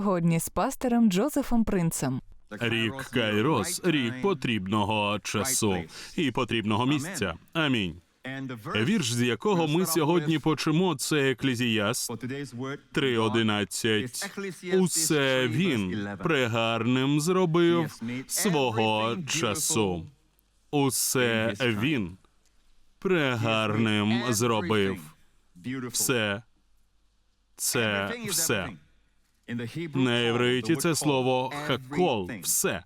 Годні з пастором Джозефом Принцем. Рік Кайрос, рік потрібного часу і потрібного місця. Амінь. Вірш, з якого ми сьогодні почимо, це Еклізіаст 3.11. Усе він пригарним зробив свого часу. Усе він пригарним зробив. Все це все. На євриті це слово хакол. Все.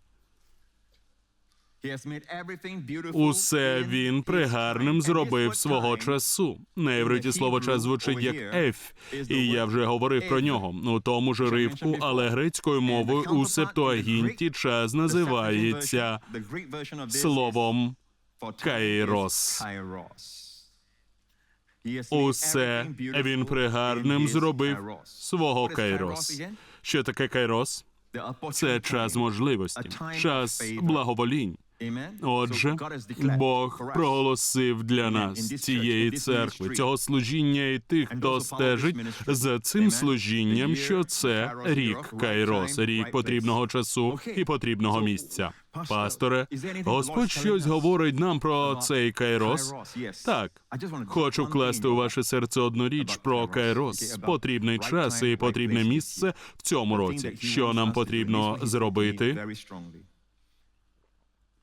Усе він пригарним зробив свого часу. На євриті слово час звучить як еф, і я вже говорив про нього у тому ж ривку, але грецькою мовою у Септуагінті час називається словом кайрос. Усе він пригарним зробив свого кайрос. Що таке кайрос? Це час можливості, час благоволінь. Отже, Бог проголосив для нас цієї церкви, цього служіння і тих, хто стежить за цим служінням, що це рік Кайрос, рік потрібного часу і потрібного місця. Пасторе, Господь щось говорить нам про цей Кайрос. Так, хочу вкласти у ваше серце одну річ про Кайрос, потрібний час і потрібне місце в цьому році. Що нам потрібно зробити?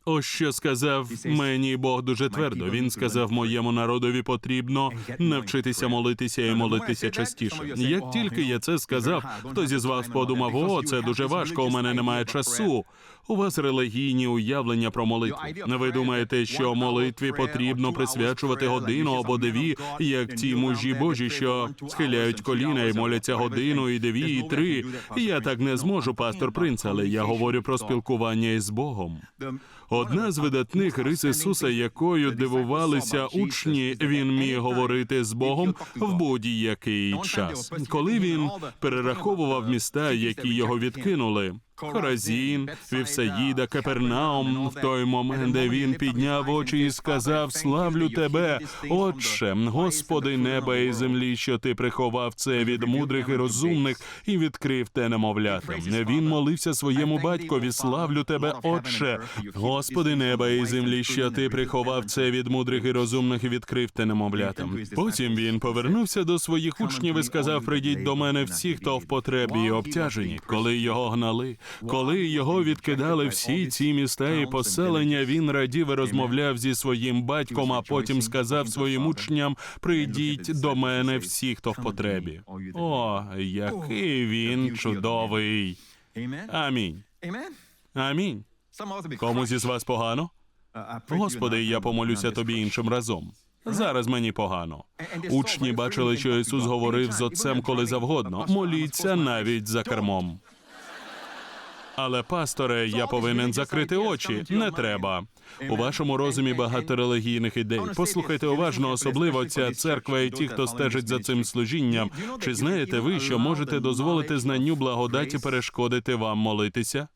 Ось що сказав мені Бог дуже твердо. Він сказав моєму народові потрібно навчитися молитися і молитися частіше. Як тільки я це сказав, хтось із вас подумав, о, це дуже важко. У мене немає часу. У вас релігійні уявлення про молитву. Ви думаєте, що молитві потрібно присвячувати годину або дві, як ті мужі Божі, що схиляють коліна і моляться годину, і дві, і три. Я так не зможу, пастор принц, але я говорю про спілкування із Богом. Одна з видатних рис Ісуса, якою дивувалися учні, він міг говорити з Богом в будь-який час. Коли він перераховував міста, які його відкинули. Хоразін, Вівсаїда, Капернаум, в той момент, де він підняв очі і сказав: Славлю тебе, Отче, Господи неба і землі, що ти приховав це від мудрих і розумних і відкрив те немовлятам. Він молився своєму батькові, славлю тебе, Отче, Господи неба і землі, що ти приховав це від мудрих і розумних і відкрив те немовлятам. Потім він повернувся до своїх учнів і сказав: Прийдіть до мене всі, хто в потребі і обтяжені, коли його гнали. Коли його відкидали всі ці міста і поселення, він радів і розмовляв зі своїм батьком, а потім сказав своїм учням: прийдіть до мене всі, хто в потребі. О, який він чудовий! Амінь. Амінь. Комусь із вас погано? Господи, я помолюся тобі іншим разом. Зараз мені погано. Учні бачили, що Ісус говорив з отцем коли завгодно. Моліться навіть за кермом. Але, пасторе, я повинен закрити очі. Не треба. У вашому розумі багато релігійних ідей. Послухайте уважно, особливо ця церква і ті, хто стежить за цим служінням. Чи знаєте ви, що можете дозволити знанню благодаті перешкодити вам молитися?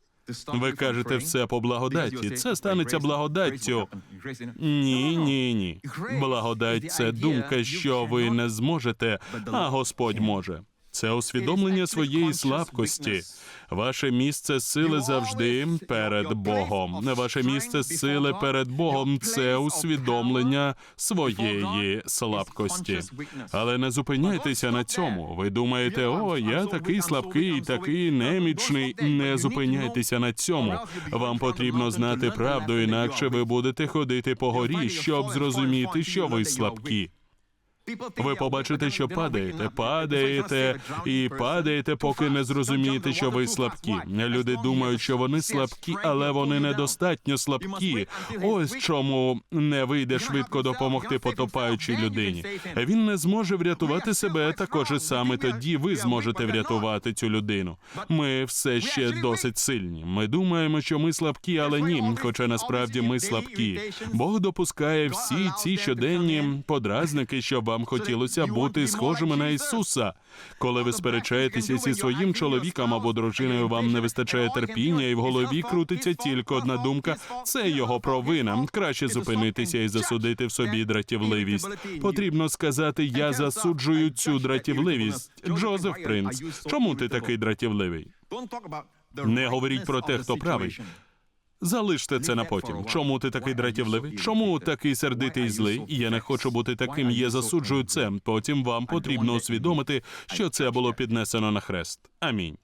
Ви кажете все по благодаті. Це станеться благодаттю. Ні, ні, ні. Благодать це думка, що ви не зможете, а Господь може. Це усвідомлення своєї слабкості. Ваше місце сили завжди перед Богом. Ваше місце сили перед Богом це усвідомлення своєї слабкості. Але не зупиняйтеся на цьому. Ви думаєте, о, я такий слабкий, такий немічний. Не зупиняйтеся на цьому. Вам потрібно знати правду, інакше ви будете ходити по горі, щоб зрозуміти, що ви слабкі. Ви побачите, що падаєте, падаєте і падаєте, поки не зрозумієте, що ви слабкі. Люди думають, що вони слабкі, але вони недостатньо слабкі. Ось чому не вийде швидко допомогти потопаючій людині. Він не зможе врятувати себе. Також і саме тоді ви зможете врятувати цю людину. Ми все ще досить сильні. Ми думаємо, що ми слабкі, але ні. Хоча насправді ми слабкі. Бог допускає всі ці щоденні подразники, щоб вам хотілося бути схожими на Ісуса. Коли ви сперечаєтеся зі своїм чоловіком або дружиною, вам не вистачає терпіння, і в голові крутиться тільки одна думка: це його провина. Краще зупинитися і засудити в собі дратівливість. Потрібно сказати: я засуджую цю дратівливість. Джозеф Принц, чому ти такий дратівливий? Не говоріть про те, хто правий. Залиште це на потім. Чому ти такий дратівливий? Чому такий сердитий і злий? Я не хочу бути таким. Я засуджую це. Потім вам потрібно усвідомити, що це було піднесено на хрест. Амінь.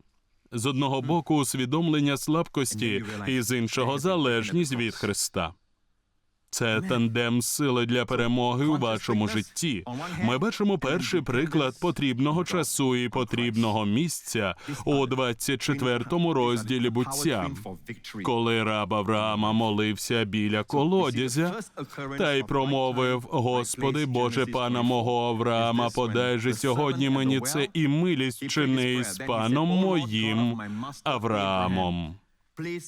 З одного боку усвідомлення слабкості, і з іншого залежність від Христа. Це тандем сили для перемоги у вашому житті. Ми бачимо перший приклад потрібного часу і потрібного місця у 24-му розділі буття, коли раб Авраама молився біля колодязя та й промовив: Господи, Боже пана мого Авраама, подай же сьогодні мені це і милість чини з паном моїм Авраамом.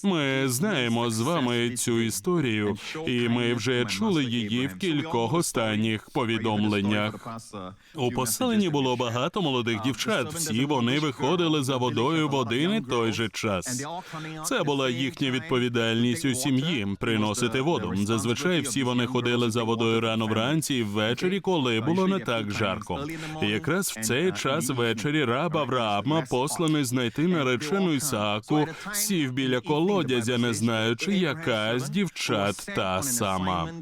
Ми знаємо з вами цю історію, і ми вже чули її в кількох останніх повідомленнях. У поселенні було багато молодих дівчат. Всі вони виходили за водою в один і той же час. Це була їхня відповідальність у сім'ї приносити воду. Зазвичай всі вони ходили за водою рано вранці і ввечері, коли було не так жарко. І якраз в цей час ввечері раб Авраама, посланий знайти наречену Ісааку, сів біля колодязя, не знаючи, яка з дівчат та сама.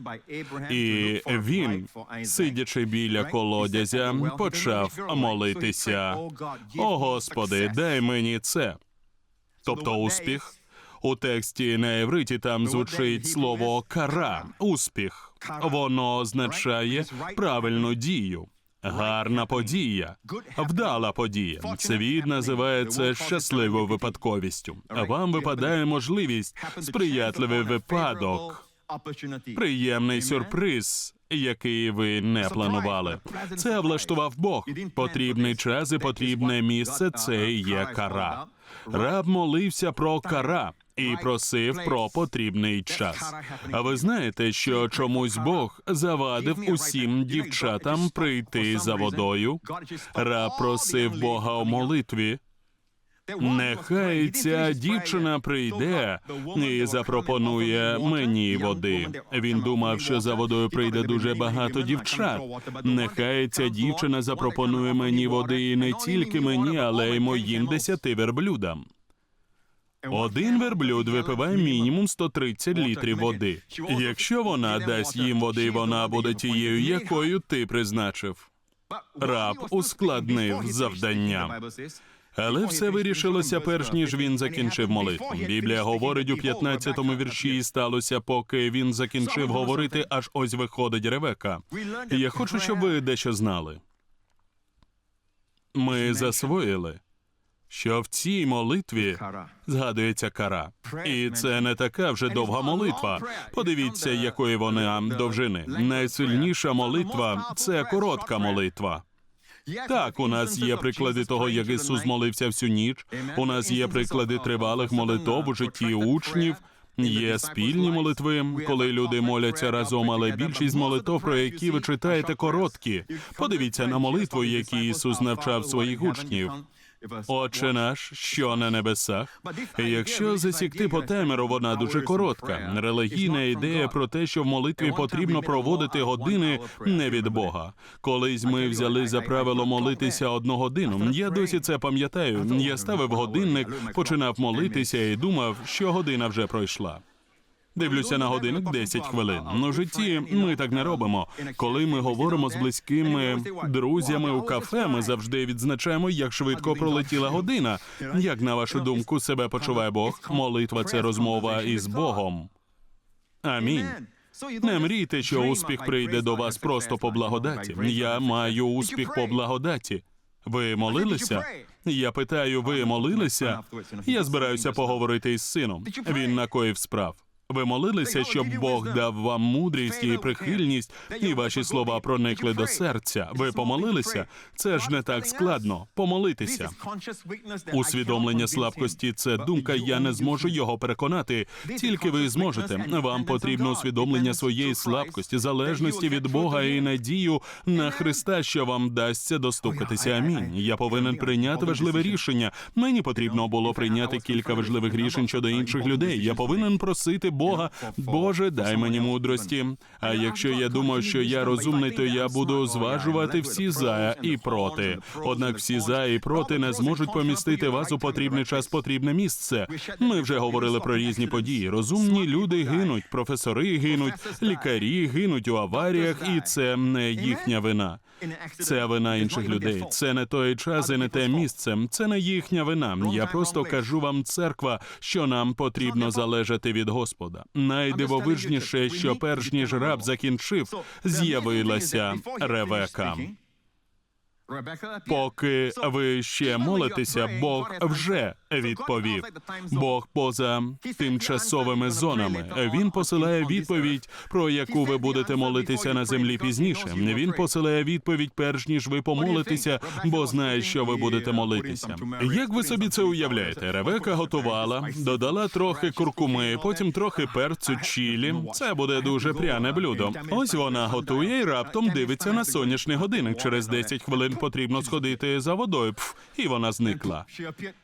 І він, сидячи біля колодязя, почав молитися. О Господи, дай мені це. Тобто успіх. У тексті на євриті там звучить слово кара, успіх. Воно означає правильну дію. Гарна подія, вдала подія. Світ називає це щасливою випадковістю. Вам випадає можливість, сприятливий випадок, приємний сюрприз, який ви не планували. Це влаштував Бог. Потрібний час і потрібне місце. Це є кара. Раб молився про кара і просив про потрібний час. А ви знаєте, що чомусь Бог завадив усім дівчатам прийти за водою? Раб просив Бога у молитві. Нехай ця дівчина прийде і запропонує мені води. Він думав, що за водою прийде дуже багато дівчат. Нехай ця дівчина запропонує мені води і не тільки мені, але й моїм десяти верблюдам. Один верблюд випиває мінімум 130 літрів води. Якщо вона дасть їм води, вона буде тією, якою ти призначив. Раб ускладнив завдання. Але все вирішилося перш ніж він закінчив молитву. Біблія говорить у 15-му вірші, і сталося, поки він закінчив говорити, аж ось виходить Ревека. Я хочу, щоб ви дещо знали. Ми засвоїли, що в цій молитві згадується кара. І це не така вже довга молитва. Подивіться, якої вона довжини. Найсильніша молитва це коротка молитва. Так, у нас є приклади того, як Ісус молився всю ніч. У нас є приклади тривалих молитов у житті учнів. Є спільні молитви, коли люди моляться разом, але більшість молитов, про які ви читаєте, короткі. Подивіться на молитву, які Ісус навчав своїх учнів. Отче наш, що на небесах. Якщо засікти по темеру, вона дуже коротка. Релігійна ідея про те, що в молитві потрібно проводити години не від Бога. Колись ми взяли за правило молитися одну годину. Я досі це пам'ятаю. Я ставив годинник, починав молитися і думав, що година вже пройшла. Дивлюся на годинник 10 хвилин. У житті ми так не робимо. Коли ми говоримо з близькими друзями у кафе, ми завжди відзначаємо, як швидко пролетіла година. Як на вашу думку себе почуває Бог? Молитва це розмова із Богом. Амінь. Не мрійте, що успіх прийде до вас просто по благодаті. Я маю успіх по благодаті. Ви молилися? Я питаю, ви молилися? Я збираюся поговорити із сином. Він накоїв справ. Ви молилися, щоб Бог дав вам мудрість і прихильність, і ваші слова проникли до серця. Ви помолилися? Це ж не так складно. Помолитися. Усвідомлення слабкості це думка. Я не зможу його переконати. Тільки ви зможете. Вам потрібно усвідомлення своєї слабкості, залежності від Бога і надію на Христа, що вам дасться достукатися. Амінь. Я повинен прийняти важливе рішення. Мені потрібно було прийняти кілька важливих рішень щодо інших людей. Я повинен просити Бога. Боже, дай мені мудрості. А якщо я думаю, що я розумний, то я буду зважувати всі за і проти. Однак всі за і проти не зможуть помістити вас у потрібний час, потрібне місце. Ми вже говорили про різні події. Розумні люди гинуть, професори гинуть, лікарі гинуть у аваріях, і це не їхня вина. Це вина інших людей. Це не той час і не те місце. Це не їхня вина. Я просто кажу вам, церква, що нам потрібно залежати від Господа. Найдивовижніше, що перш ніж раб закінчив, з'явилася Ревека. Поки ви ще молитеся, Бог вже відповів. Бог поза тимчасовими зонами. Він посилає відповідь, про яку ви будете молитися на землі пізніше. Він посилає відповідь, перш ніж ви помолитеся, бо знає, що ви будете молитися. Як ви собі це уявляєте? Ревека готувала, додала трохи куркуми, потім трохи перцю чілі. Це буде дуже пряне блюдо. Ось вона готує і раптом дивиться на сонячний годинник. Через 10 хвилин потрібно сходити за водою. Пф, і вона зникла.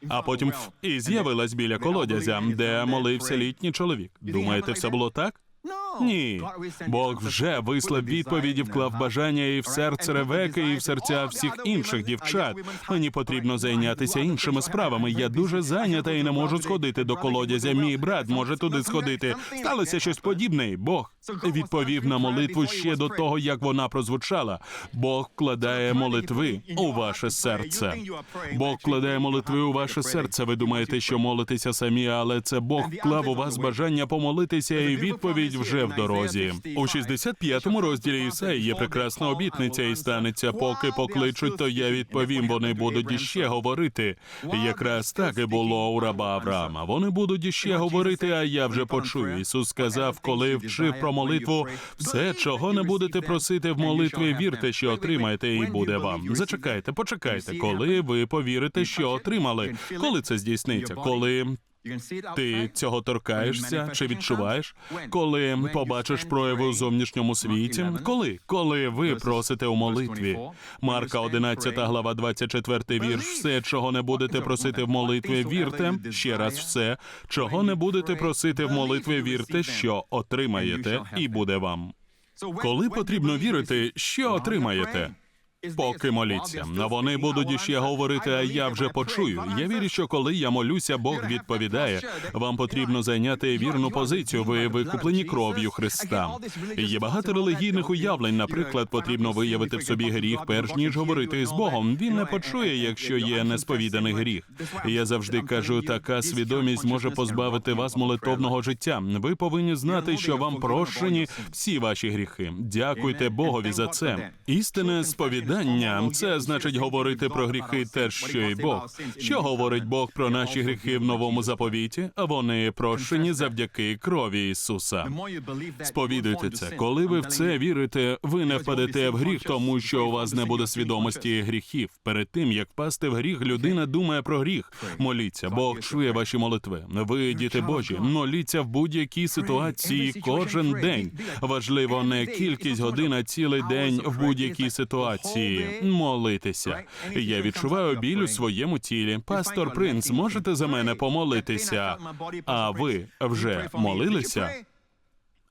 А потім пф, і з'явилась біля колодязя, де молився літній чоловік. Думаєте, все було так? Ні, Бог вже вислав відповіді, вклав бажання і в серце Ревеки, і в серця всіх інших дівчат. Мені потрібно зайнятися іншими справами. Я дуже зайнята і не можу сходити до колодязя. Мій брат може туди сходити. Сталося щось подібне. і Бог відповів на молитву ще до того, як вона прозвучала. Бог вкладає молитви у ваше серце. Бог вкладає молитви у ваше серце. Ви думаєте, що молитеся самі, але це Бог вклав у вас бажання помолитися, і відповідь вже в дорозі. У 65-му розділі Ісаї є прекрасна обітниця, і станеться, поки покличуть, то я відповім. Вони будуть іще говорити. Якраз так і було у раба Авраама. Вони будуть іще говорити, а я вже почую. Ісус сказав, коли вчив про молитву, все, чого не будете просити в молитві, вірте, що отримаєте, і буде вам. Зачекайте, почекайте, коли ви повірите, що отримали. Коли це здійсниться? Коли ти цього торкаєшся чи відчуваєш, коли побачиш прояви у зовнішньому світі? Коли? Коли ви просите у молитві? Марка 11 глава 24 вірш. Все, чого не будете просити в молитві, вірте. Ще раз все, чого не будете просити в молитві, вірте, що отримаєте, і буде вам. Коли потрібно вірити, що отримаєте? Поки моліться, а вони будуть іще говорити, а я вже почую. Я вірю, що коли я молюся, Бог відповідає. Вам потрібно зайняти вірну позицію. Ви викуплені кров'ю Христа. Є багато релігійних уявлень. Наприклад, потрібно виявити в собі гріх, перш ніж говорити з Богом. Він не почує, якщо є несповіданий гріх. Я завжди кажу, така свідомість може позбавити вас молитовного життя. Ви повинні знати, що вам прощені всі ваші гріхи. Дякуйте Богові за це. Істинне сповідання це значить говорити про гріхи теж, що й Бог. Що говорить Бог про наші гріхи в новому заповіті? Вони прощені завдяки крові Ісуса. Сповідуйте це. Коли ви в це вірите, ви не впадете в гріх, тому що у вас не буде свідомості гріхів. Перед тим як впасти в гріх, людина думає про гріх. Моліться, Бог чує ваші молитви. Ви, діти Божі, моліться в будь-якій ситуації кожен день. Важливо не кількість годин, а цілий день в будь-якій ситуації. Молитися. Я відчуваю біль у своєму тілі. Пастор Принц, можете за мене помолитися? А ви вже молилися?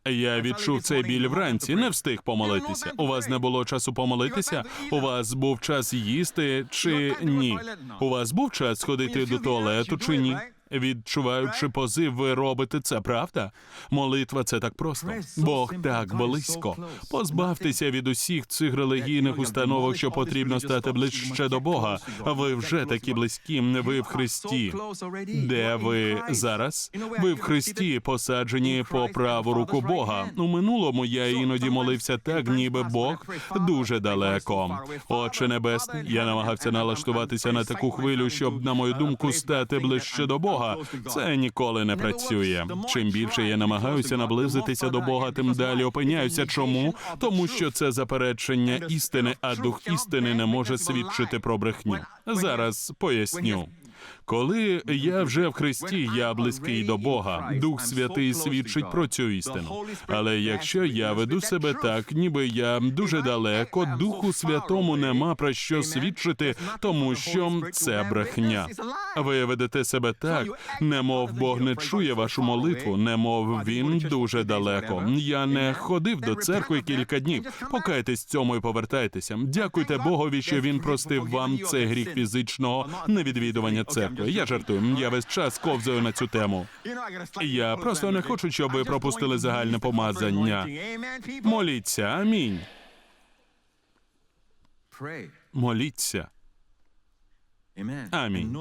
Я відчув цей біль вранці, не встиг помолитися. У вас не було часу помолитися? У вас був час їсти чи ні? У вас був час сходити до туалету чи ні? Відчуваючи позив, ви робите це, правда? Молитва це так просто. Бог так близько. Позбавтеся від усіх цих релігійних установок, що потрібно стати ближче до Бога. Ви вже такі близькі. Ви в Христі. Де ви зараз? Ви в Христі посаджені по праву руку Бога. У минулому я іноді молився так, ніби Бог дуже далеко. Отче небесний, я намагався налаштуватися на таку хвилю, щоб, на мою думку, стати ближче до Бога. Це ніколи не працює. Чим більше я намагаюся наблизитися до Бога, тим далі опиняюся. Чому? Тому що це заперечення істини, а дух істини не може свідчити про брехню. Зараз поясню. Коли я вже в Христі, я близький до Бога. Дух Святий свідчить про цю істину. Але якщо я веду себе так, ніби я дуже далеко, Духу Святому нема про що свідчити, тому що це брехня. Ви ведете себе так, немов Бог не чує вашу молитву, немов він дуже далеко. Я не ходив до церкви кілька днів. Покайтесь цьому і повертайтеся. Дякуйте Богові, що він простив вам цей гріх фізичного невідвідування церкви. Я жартую. Я весь час ковзаю на цю тему. Я просто не хочу, щоб ви пропустили загальне помазання. Моліться, амінь. Моліться. Амінь.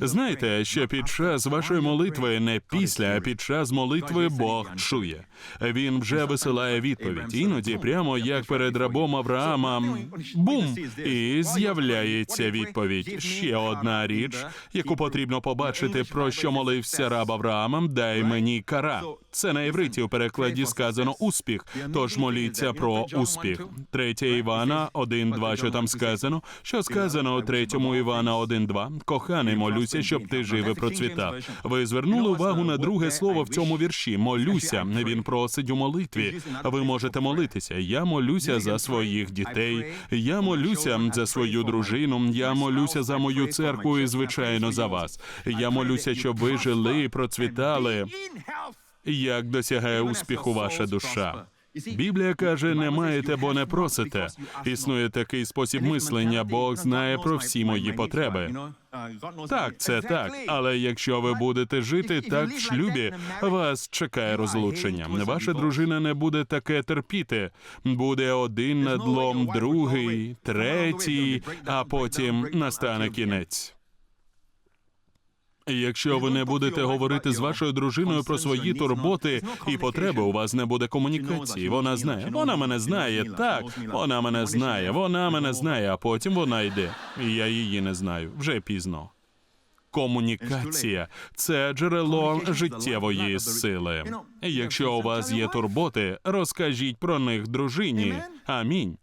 Знаєте, що під час вашої молитви не після, а під час молитви Бог чує. Він вже висилає відповідь. Іноді, прямо як перед рабом Авраама, бум, і з'являється відповідь. Ще одна річ, яку потрібно побачити, про що молився раб Авраамом, дай мені кара. Це на євриті у перекладі сказано успіх. Тож моліться про успіх. Третє Івана 1.2, що там сказано. Що сказано у третьому Івана 1.2? Коханий, молюся, щоб ти жив і процвітав. Ви звернули увагу на друге слово в цьому вірші. Молюся. Він просить у молитві. Ви можете молитися. Я молюся за своїх дітей. Я молюся за свою дружину. Я молюся за мою церкву і звичайно за вас. Я молюся, щоб ви жили і процвітали. Як досягає успіху ваша душа? Біблія каже: не маєте, бо не просите. Існує такий спосіб мислення. Бог знає про всі мої потреби. Так, це так. Але якщо ви будете жити так в шлюбі, вас чекає розлучення. Ваша дружина не буде таке терпіти. Буде один надлом, другий, третій, а потім настане кінець. Якщо ви не будете говорити з вашою дружиною про свої турботи і потреби, у вас не буде комунікації. Вона знає. Вона мене знає. Так, вона мене знає. Вона мене знає, а потім вона йде. І я її не знаю. Вже пізно. Комунікація це джерело життєвої сили. Якщо у вас є турботи, розкажіть про них дружині. Амінь.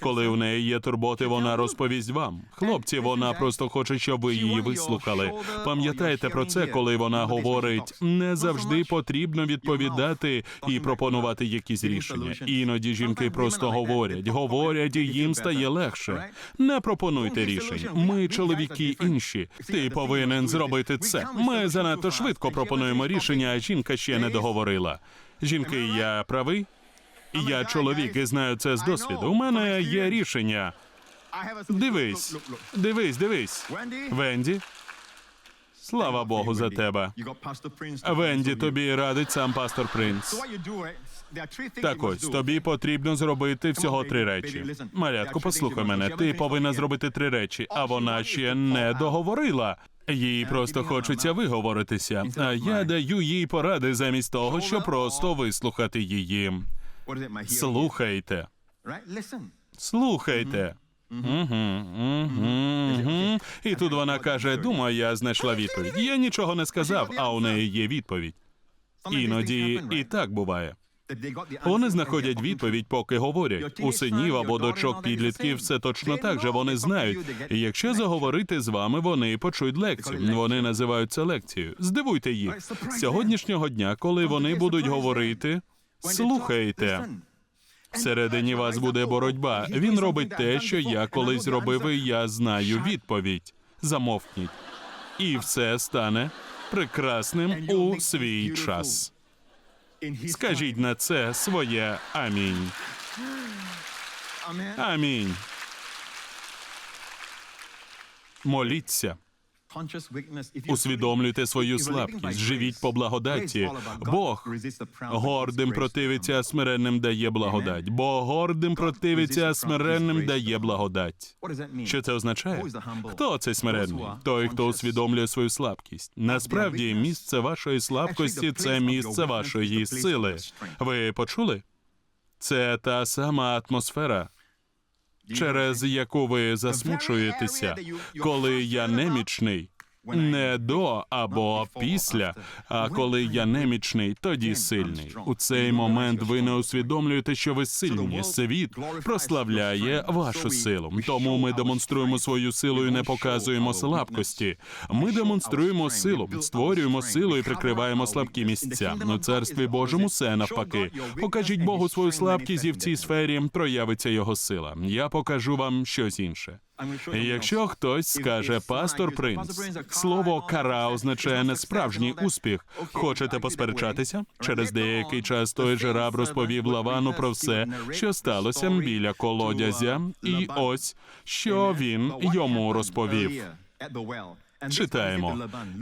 Коли у неї є турботи, вона розповість вам. Хлопці, вона просто хоче, щоб ви її вислухали. Пам'ятайте про це, коли вона говорить, не завжди потрібно відповідати і пропонувати якісь рішення. Іноді жінки просто говорять, говорять, і їм стає легше. Не пропонуйте рішень. Ми, чоловіки, інші. Ти повинен зробити це. Ми занадто швидко пропонуємо рішення, а жінка ще не договорила. Жінки, я правий? Я чоловік і знаю це з досвіду. У мене є рішення. Дивись, дивись, дивись. Венді, слава Богу за тебе. Венді, тобі радить сам пастор Принц. Так ось тобі потрібно зробити всього три речі. Малятко, послухай мене. Ти повинна зробити три речі, а вона ще не договорила. Їй просто хочеться виговоритися. А я даю їй поради замість того, щоб просто вислухати її. Слухайте, слухайте. І тут вона каже: думаю, я знайшла відповідь. Я нічого не сказав, а у неї є відповідь. Іноді і так буває. Вони знаходять відповідь, поки говорять. У синів або дочок підлітків все точно так же. Вони знають. І якщо заговорити з вами, вони почують лекцію. Вони називають це лекцією. Здивуйте їх з сьогоднішнього дня, коли вони будуть говорити. Слухайте. Всередині вас буде боротьба. Він робить те, що я колись робив, і я знаю відповідь. Замовкніть. І все стане прекрасним у свій час. Скажіть на це своє амінь. Амінь. Моліться, усвідомлюйте свою слабкість, живіть по благодаті. Бог гордим противиться, а смиренним дає благодать. Бо гордим противиться, а смиренним дає благодать. Що це означає? Хто цей смиренний? Той, хто усвідомлює свою слабкість. Насправді, місце вашої слабкості це місце вашої сили. Ви почули? Це та сама атмосфера, через яку ви засмучуєтеся, коли я немічний. Не до або після, а коли я немічний, тоді сильний. У цей момент ви не усвідомлюєте, що ви сильні. Світ прославляє вашу силу. Тому ми демонструємо свою силу і не показуємо слабкості. Ми демонструємо силу, створюємо силу і прикриваємо слабкі місця. У царстві Божому все навпаки. Покажіть Богу свою слабкість, і в цій сфері проявиться його сила. Я покажу вам щось інше. Якщо хтось скаже пастор принц, слово кара означає не справжній успіх. Хочете посперечатися? Через деякий час той же раб розповів Лавану про все, що сталося біля колодязя, і ось що він йому розповів. Читаємо.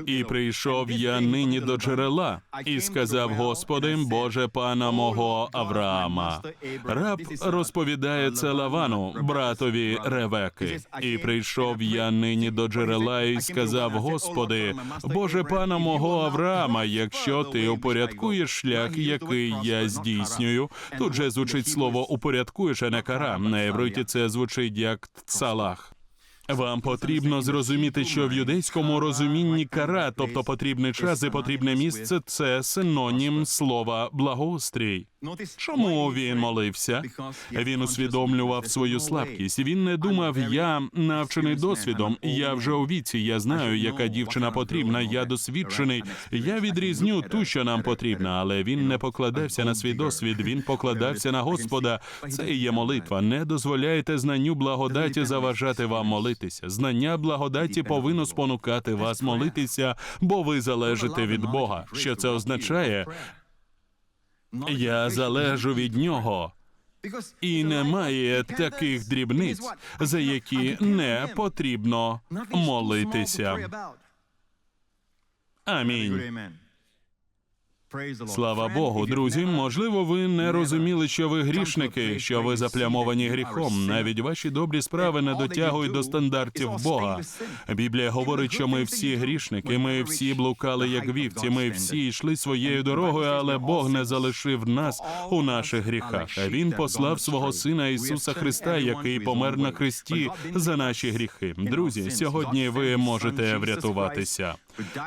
І прийшов я нині до джерела, і сказав Господи, Боже пана мого Авраама. Раб розповідає це Лавану, братові Ревеки. І прийшов я нині до джерела, і сказав Господи, Боже пана мого Авраама, якщо ти упорядкуєш шлях, який я здійснюю. Тут же звучить слово упорядкуєш, а не кара. На євриті це звучить як цалах. Вам потрібно зрозуміти, що в юдейському розумінні кара, тобто потрібний час і потрібне місце, це синонім слова благоустрій. Чому він молився? Він усвідомлював свою слабкість. Він не думав, я навчений досвідом. Я вже у віці. Я знаю, яка дівчина потрібна. Я досвідчений. Я відрізню ту, що нам потрібна, але він не покладався на свій досвід. Він покладався на Господа. Це і є молитва. Не дозволяйте знанню благодаті заважати вам молитися. Знання благодаті повинно спонукати вас молитися, бо ви залежите від Бога. Що це означає? Я залежу від нього. І немає таких дрібниць, за які не потрібно молитися. Амінь. Слава Богу, друзі. Можливо, ви не розуміли, що ви грішники, що ви заплямовані гріхом. Навіть ваші добрі справи не дотягують до стандартів Бога. Біблія говорить, що ми всі грішники. Ми всі блукали як вівці. Ми всі йшли своєю дорогою, але Бог не залишив нас у наших гріхах. Він послав свого сина Ісуса Христа, який помер на хресті за наші гріхи. Друзі, сьогодні ви можете врятуватися.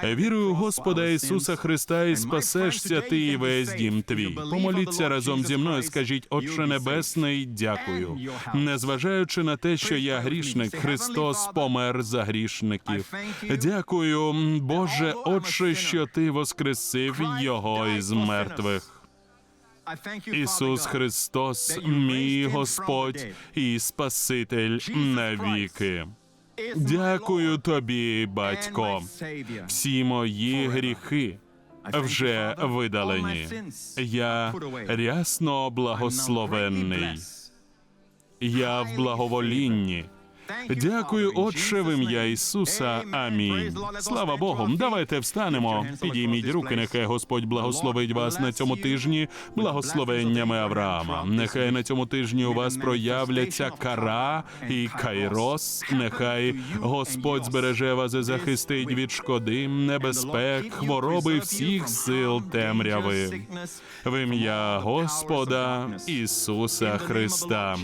Вірую Господа Ісуса Христа і спасешся ти і весь дім твій. Помоліться разом зі мною. Скажіть, Отче Небесний, дякую. Незважаючи на те, що я грішник, Христос помер за грішників. Дякую, Боже, Отче, що ти воскресив його із мертвих. Ісус Христос, мій Господь і Спаситель навіки. Дякую тобі, батько. Всі мої гріхи вже видалені. Я рясно благословенний. Я в благоволінні. Дякую, Отче, в ім'я Ісуса. Амінь. Слава Богу. Давайте встанемо. Підійміть руки. Нехай Господь благословить вас на цьому тижні благословеннями Авраама. Нехай на цьому тижні у вас проявляться кара і кайрос. Нехай Господь збереже вас і захистить від шкоди, небезпек, хвороби всіх сил темряви. В ім'я Господа Ісуса Христа.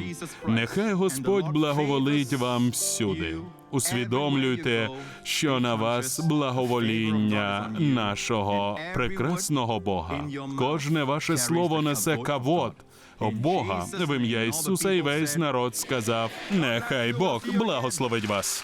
Нехай Господь благоволить вам всюди. Усвідомлюйте, що на вас благовоління нашого прекрасного Бога. Кожне ваше слово несе кавод. Бога в ім'я Ісуса і весь народ сказав: Нехай Бог благословить вас.